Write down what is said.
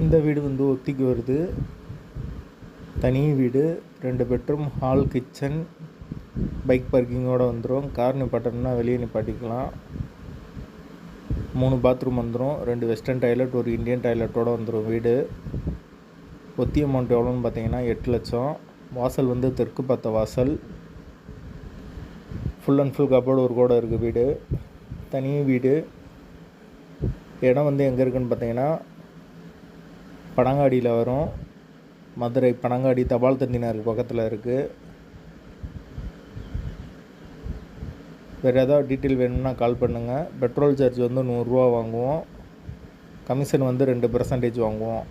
இந்த வீடு வந்து ஒத்திக்கு வருது. தனி வீடு. ரெண்டு பெட்ரூம் ஹால் கிச்சன் பைக் பார்க்கிங்கோடு வந்துடும் கார் நிப்பாட்டணும்னா வெளியே நிப்பாட்டிக்கலாம். மூணு பாத்ரூம் வந்துடும் ரெண்டு வெஸ்டர்ன் டாய்லெட் ஒரு இந்தியன் டாய்லெட்டோடு வந்துடும் வீடு. ஒத்தி அமௌண்ட் எவ்வளோன்னு பார்த்தீங்கன்னா எட்டு லட்சம். வாசல் வந்து தெற்கு பார்த்த வாசல். ஃபுல் அண்ட் ஃபுல் கபோர்டு ஒரு கூட இருக்குது வீடு. தனி வீடு. இடம் வந்து எங்கே இருக்குதுன்னு பார்த்தீங்கன்னா பனங்காடியில் வரும். மதுரை பனங்காடி தபால் தந்தினார் பக்கத்தில் இருக்குது வேறு ஏதாவது டீட்டெயில் வேணும்னா கால் பண்ணுங்கள் பெட்ரோல் சார்ஜ் வந்து நூறுரூவா வாங்குவோம். கமிஷன் வந்து ரெண்டு பர்சன்டேஜ் வாங்குவோம்.